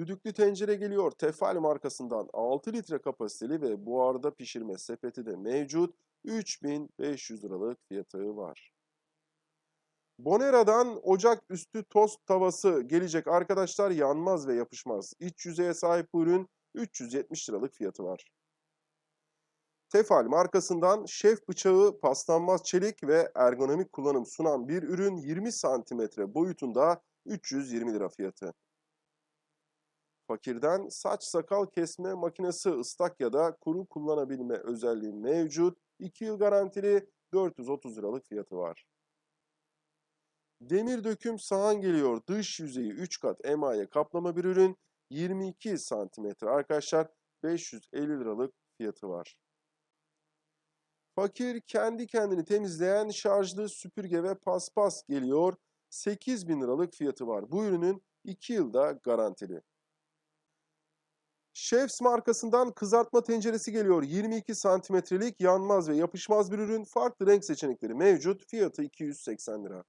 Düdüklü tencere geliyor. Tefal markasından 6 litre kapasiteli ve buharda pişirme sepeti de mevcut. 3500 liralık fiyatı var. Bonera'dan ocak üstü tost tavası gelecek arkadaşlar yanmaz ve yapışmaz. İç yüzeye sahip bu ürün 370 liralık fiyatı var. Tefal markasından şef bıçağı paslanmaz çelik ve ergonomik kullanım sunan bir ürün 20 santimetre boyutunda 320 lira fiyatı. Fakirden saç sakal kesme makinesi ıslak ya da kuru kullanabilme özelliği mevcut. 2 yıl garantili 430 liralık fiyatı var. Demir döküm sahan geliyor. Dış yüzeyi 3 kat emaye kaplama bir ürün. 22 santimetre arkadaşlar 550 liralık fiyatı var. Fakir kendi kendini temizleyen şarjlı süpürge ve paspas geliyor. 8000 liralık fiyatı var. Bu ürünün 2 yılda garantili. Chefs markasından kızartma tenceresi geliyor. 22 santimetrelik yanmaz ve yapışmaz bir ürün. Farklı renk seçenekleri mevcut. Fiyatı 280 lira.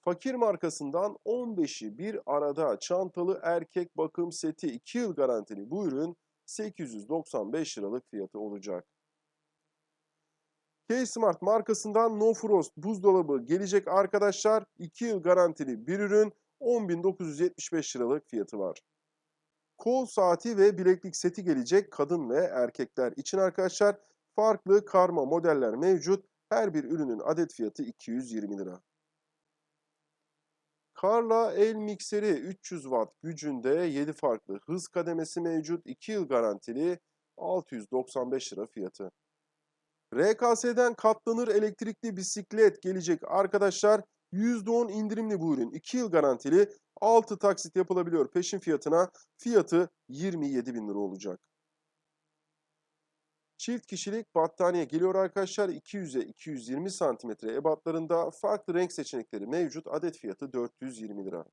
Fakir markasından 15'i bir arada çantalı erkek bakım seti 2 yıl garantili bu ürün 895 liralık fiyatı olacak. K-Smart markasından No Frost buzdolabı gelecek arkadaşlar. 2 yıl garantili bir ürün 10.975 liralık fiyatı var. Kol saati ve bileklik seti gelecek kadın ve erkekler için arkadaşlar. Farklı karma modeller mevcut. Her bir ürünün adet fiyatı 220 lira. Karla el mikseri 300 watt gücünde 7 farklı hız kademesi mevcut. 2 yıl garantili 695 lira fiyatı. RKS'den katlanır elektrikli bisiklet gelecek arkadaşlar. %10 indirimli bu ürün. 2 yıl garantili 6 taksit yapılabiliyor peşin fiyatına. Fiyatı 27 bin lira olacak. Çift kişilik battaniye geliyor arkadaşlar. 200'e 220 santimetre ebatlarında farklı renk seçenekleri mevcut. Adet fiyatı 420 lira.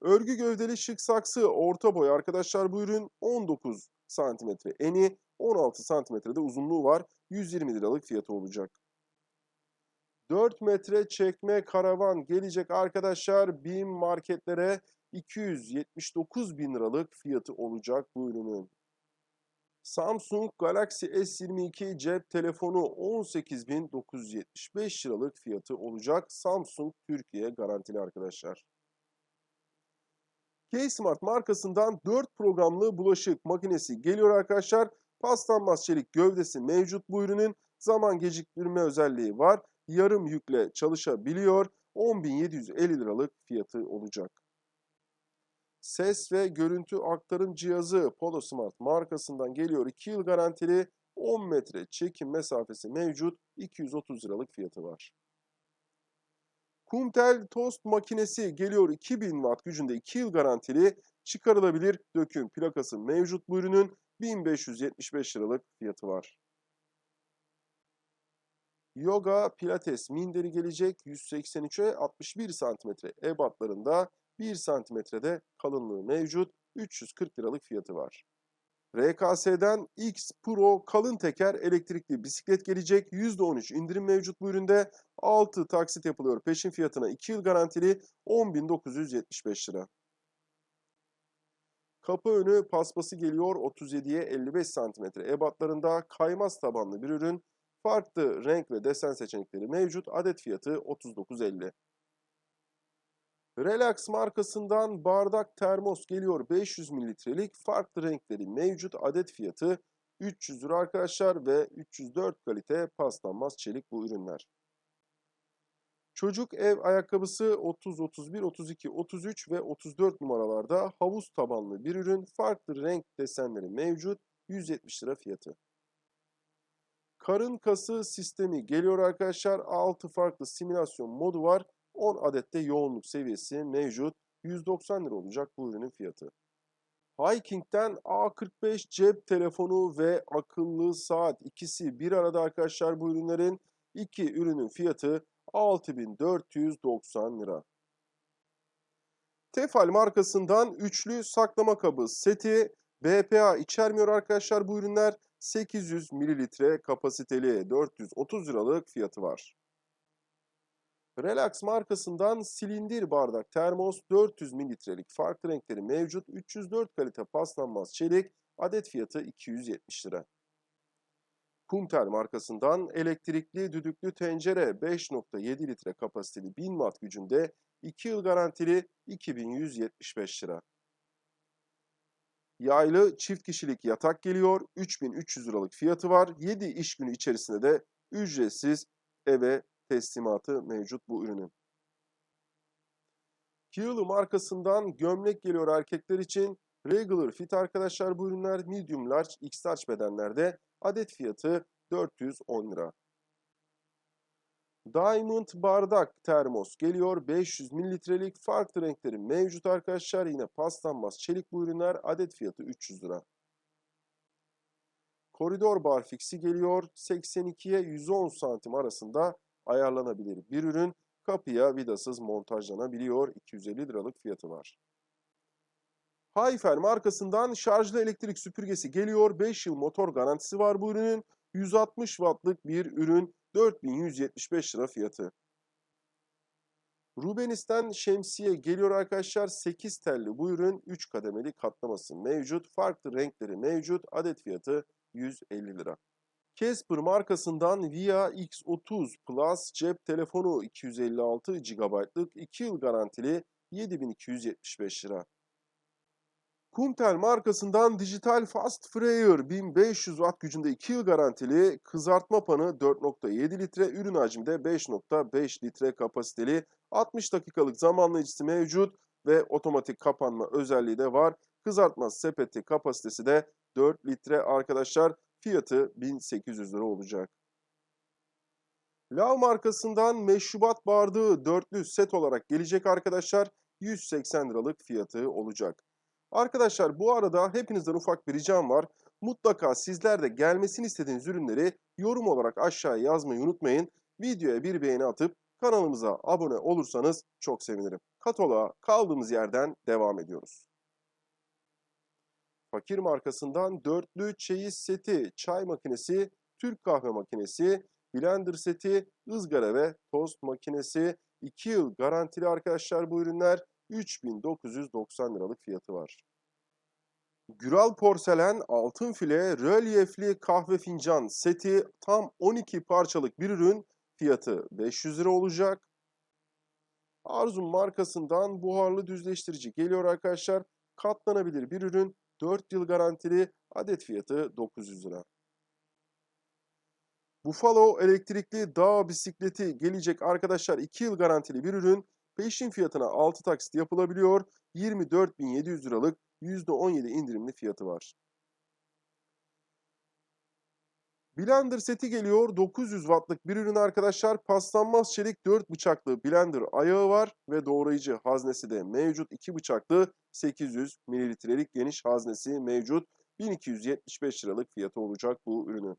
Örgü gövdeli şık saksı orta boy arkadaşlar bu ürün 19 santimetre eni 16 santimetrede uzunluğu var. 120 liralık fiyatı olacak. 4 metre çekme karavan gelecek arkadaşlar. BİM marketlere 279 bin liralık fiyatı olacak bu ürünün. Samsung Galaxy S22 cep telefonu 18.975 liralık fiyatı olacak. Samsung Türkiye garantili arkadaşlar. K-Smart markasından 4 programlı bulaşık makinesi geliyor arkadaşlar. Paslanmaz çelik gövdesi mevcut bu ürünün. Zaman geciktirme özelliği var. Yarım yükle çalışabiliyor. 10.750 liralık fiyatı olacak. Ses ve görüntü aktarım cihazı PoloSmart markasından geliyor. 2 yıl garantili 10 metre çekim mesafesi mevcut. 230 liralık fiyatı var. Kumtel tost makinesi geliyor 2000 watt gücünde 2 yıl garantili çıkarılabilir döküm plakası mevcut bu ürünün 1575 liralık fiyatı var. Yoga Pilates minderi gelecek 183'e 61 santimetre ebatlarında 1 santimetrede kalınlığı mevcut 340 liralık fiyatı var. RKS'den X Pro kalın teker elektrikli bisiklet gelecek. %13 indirim mevcut bu üründe. 6 taksit yapılıyor peşin fiyatına 2 yıl garantili 10.975 lira. Kapı önü paspası geliyor 37'ye 55 santimetre ebatlarında kaymaz tabanlı bir ürün. Farklı renk ve desen seçenekleri mevcut. Adet fiyatı 39.50. Relax markasından bardak termos geliyor 500 mililitrelik farklı renkleri mevcut adet fiyatı 300 lira arkadaşlar ve 304 kalite paslanmaz çelik bu ürünler. Çocuk ev ayakkabısı 30, 31, 32, 33 ve 34 numaralarda havuz tabanlı bir ürün farklı renk desenleri mevcut 170 lira fiyatı. Karın kası sistemi geliyor arkadaşlar 6 farklı simülasyon modu var 10 adette yoğunluk seviyesi mevcut. 190 lira olacak bu ürünün fiyatı. Hiking'den A45 cep telefonu ve akıllı saat ikisi bir arada arkadaşlar bu ürünlerin. iki ürünün fiyatı 6490 lira. Tefal markasından üçlü saklama kabı seti BPA içermiyor arkadaşlar bu ürünler. 800 mililitre kapasiteli 430 liralık fiyatı var. Relax markasından silindir bardak termos 400 mililitrelik farklı renkleri mevcut 304 kalite paslanmaz çelik adet fiyatı 270 lira. Kumtel markasından elektrikli düdüklü tencere 5.7 litre kapasiteli 1000 watt gücünde 2 yıl garantili 2175 lira. Yaylı çift kişilik yatak geliyor. 3300 liralık fiyatı var. 7 iş günü içerisinde de ücretsiz eve teslimatı mevcut bu ürünün. Kiyalı markasından gömlek geliyor erkekler için. Regular fit arkadaşlar bu ürünler medium large x large bedenlerde adet fiyatı 410 lira. Diamond bardak termos geliyor. 500 mililitrelik farklı renkleri mevcut arkadaşlar. Yine paslanmaz çelik bu ürünler adet fiyatı 300 lira. Koridor bar fixi geliyor. 82'ye 110 santim arasında ayarlanabilir bir ürün. Kapıya vidasız montajlanabiliyor. 250 liralık fiyatı var. Hayfer markasından şarjlı elektrik süpürgesi geliyor. 5 yıl motor garantisi var bu ürünün. 160 wattlık bir ürün. 4175 lira fiyatı. Rubenis'ten şemsiye geliyor arkadaşlar. 8 telli bu ürün 3 kademeli katlaması mevcut. Farklı renkleri mevcut. Adet fiyatı 150 lira. Casper markasından Via X30 Plus cep telefonu 256 GB'lık 2 yıl garantili 7275 lira. Kumtel markasından dijital fast fryer 1500 watt gücünde 2 yıl garantili kızartma panı 4.7 litre ürün hacmi de 5.5 litre kapasiteli 60 dakikalık zamanlayıcısı mevcut ve otomatik kapanma özelliği de var. Kızartma sepeti kapasitesi de 4 litre arkadaşlar fiyatı 1800 lira olacak. Lav markasından meşrubat bardağı dörtlü set olarak gelecek arkadaşlar 180 liralık fiyatı olacak. Arkadaşlar bu arada hepinizden ufak bir ricam var. Mutlaka sizler de gelmesini istediğiniz ürünleri yorum olarak aşağıya yazmayı unutmayın. Videoya bir beğeni atıp kanalımıza abone olursanız çok sevinirim. Kataloğa kaldığımız yerden devam ediyoruz. Fakir markasından dörtlü çeyiz seti, çay makinesi, Türk kahve makinesi, blender seti, ızgara ve tost makinesi 2 yıl garantili arkadaşlar bu ürünler 3990 liralık fiyatı var. Güral porselen altın file rölyefli kahve fincan seti tam 12 parçalık bir ürün fiyatı 500 lira olacak. Arzum markasından buharlı düzleştirici geliyor arkadaşlar. Katlanabilir bir ürün 4 yıl garantili adet fiyatı 900 lira. Buffalo elektrikli dağ bisikleti gelecek arkadaşlar 2 yıl garantili bir ürün. Peşin fiyatına 6 taksit yapılabiliyor. 24.700 liralık %17 indirimli fiyatı var. Blender seti geliyor. 900 wattlık bir ürün arkadaşlar. Paslanmaz çelik 4 bıçaklı blender ayağı var ve doğrayıcı haznesi de mevcut. 2 bıçaklı 800 mililitrelik geniş haznesi mevcut. 1275 liralık fiyatı olacak bu ürünün.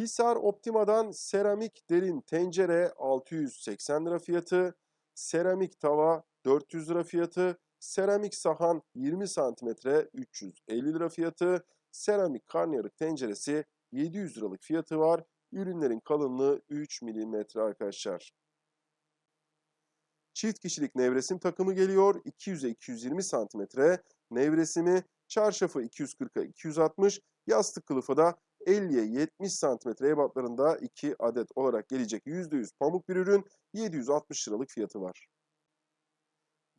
Hisar Optima'dan seramik derin tencere 680 lira fiyatı. Seramik tava 400 lira fiyatı. Seramik sahan 20 santimetre 350 lira fiyatı. Seramik karnıyarık tenceresi 700 liralık fiyatı var. Ürünlerin kalınlığı 3 milimetre arkadaşlar. Çift kişilik nevresim takımı geliyor. 200'e 220 santimetre nevresimi. Çarşafı 240'a 260. Yastık kılıfı da 50'ye 70 santimetre ebatlarında 2 adet olarak gelecek %100 pamuk bir ürün. 760 liralık fiyatı var.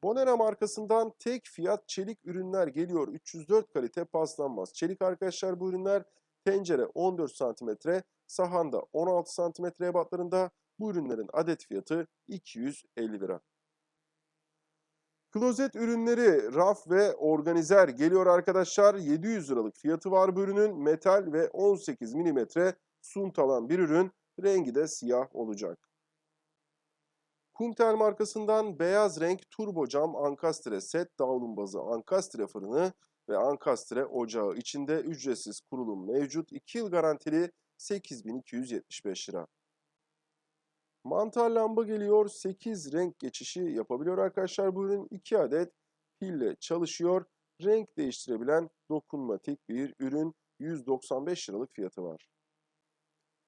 Bonera markasından tek fiyat çelik ürünler geliyor. 304 kalite paslanmaz. Çelik arkadaşlar bu ürünler tencere 14 cm, sahanda 16 cm ebatlarında. Bu ürünlerin adet fiyatı 250 lira. Klozet ürünleri raf ve organizer geliyor arkadaşlar. 700 liralık fiyatı var bu ürünün. Metal ve 18 mm suntalan bir ürün. Rengi de siyah olacak. Kumtel markasından beyaz renk turbo cam ankastre set davlumbazı ankastre fırını ve ankastre ocağı içinde ücretsiz kurulum mevcut. 2 yıl garantili 8275 lira. Mantar lamba geliyor. 8 renk geçişi yapabiliyor arkadaşlar bu ürün. 2 adet pille çalışıyor. Renk değiştirebilen dokunmatik bir ürün. 195 liralık fiyatı var.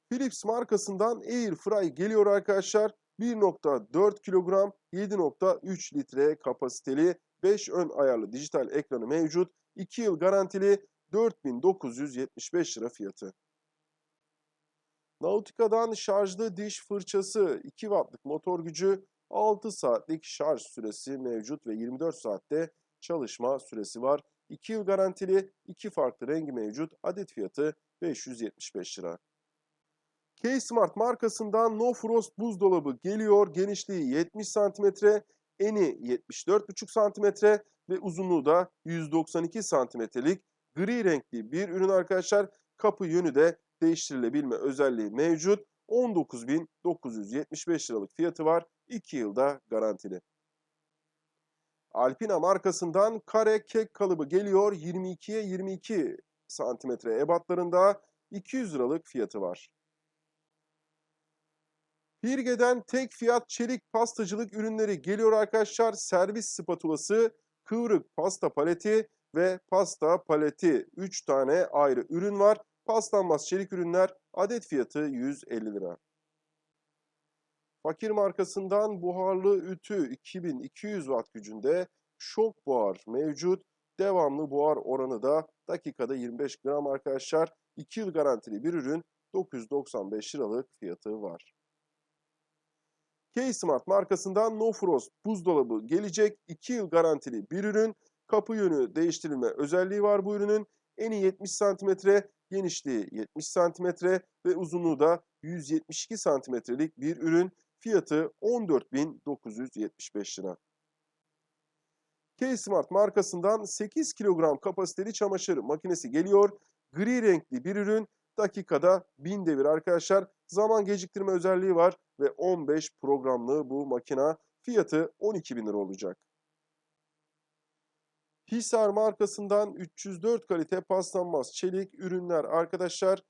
Philips markasından Air Fry geliyor arkadaşlar. 1.4 kilogram 7.3 litre kapasiteli 5 ön ayarlı dijital ekranı mevcut. 2 yıl garantili 4975 lira fiyatı. Nautica'dan şarjlı diş fırçası 2 wattlık motor gücü 6 saatlik şarj süresi mevcut ve 24 saatte çalışma süresi var. 2 yıl garantili 2 farklı rengi mevcut. Adet fiyatı 575 lira. K-Smart markasından No Frost buzdolabı geliyor. Genişliği 70 cm, eni 74,5 cm ve uzunluğu da 192 cm'lik gri renkli bir ürün arkadaşlar. Kapı yönü de değiştirilebilme özelliği mevcut. 19.975 liralık fiyatı var. 2 yılda garantili. Alpina markasından kare kek kalıbı geliyor. 22'ye 22 santimetre ebatlarında 200 liralık fiyatı var. Pirge'den tek fiyat çelik pastacılık ürünleri geliyor arkadaşlar. Servis spatulası, kıvrık pasta paleti ve pasta paleti. 3 tane ayrı ürün var. Paslanmaz çelik ürünler adet fiyatı 150 lira. Fakir markasından buharlı ütü 2200 watt gücünde şok buhar mevcut. Devamlı buhar oranı da dakikada 25 gram arkadaşlar. 2 yıl garantili bir ürün 995 liralık fiyatı var. K-Smart markasından No Frost buzdolabı gelecek. 2 yıl garantili bir ürün. Kapı yönü değiştirilme özelliği var bu ürünün. Eni 70 cm, genişliği 70 cm ve uzunluğu da 172 cm'lik bir ürün. Fiyatı 14.975 lira. K-Smart markasından 8 kilogram kapasiteli çamaşır makinesi geliyor. Gri renkli bir ürün. Dakikada 1000 devir arkadaşlar. Zaman geciktirme özelliği var ve 15 programlı bu makina. Fiyatı 12.000 lira olacak. Hisar markasından 304 kalite paslanmaz çelik ürünler arkadaşlar.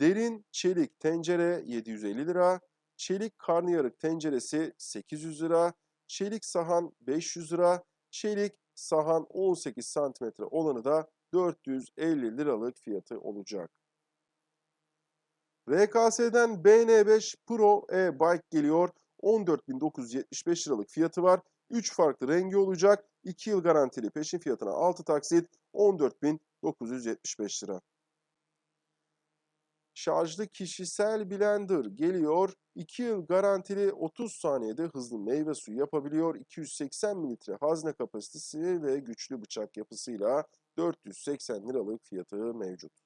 Derin çelik tencere 750 lira. Çelik karnıyarık tenceresi 800 lira. Çelik sahan 500 lira. Çelik sahan 18 cm olanı da 450 liralık fiyatı olacak. RKS'den BN5 Pro e-Bike geliyor. 14.975 liralık fiyatı var. 3 farklı rengi olacak. 2 yıl garantili peşin fiyatına 6 taksit 14.975 lira. Şarjlı kişisel blender geliyor. 2 yıl garantili 30 saniyede hızlı meyve suyu yapabiliyor. 280 mililitre hazne kapasitesi ve güçlü bıçak yapısıyla 480 liralık fiyatı mevcut.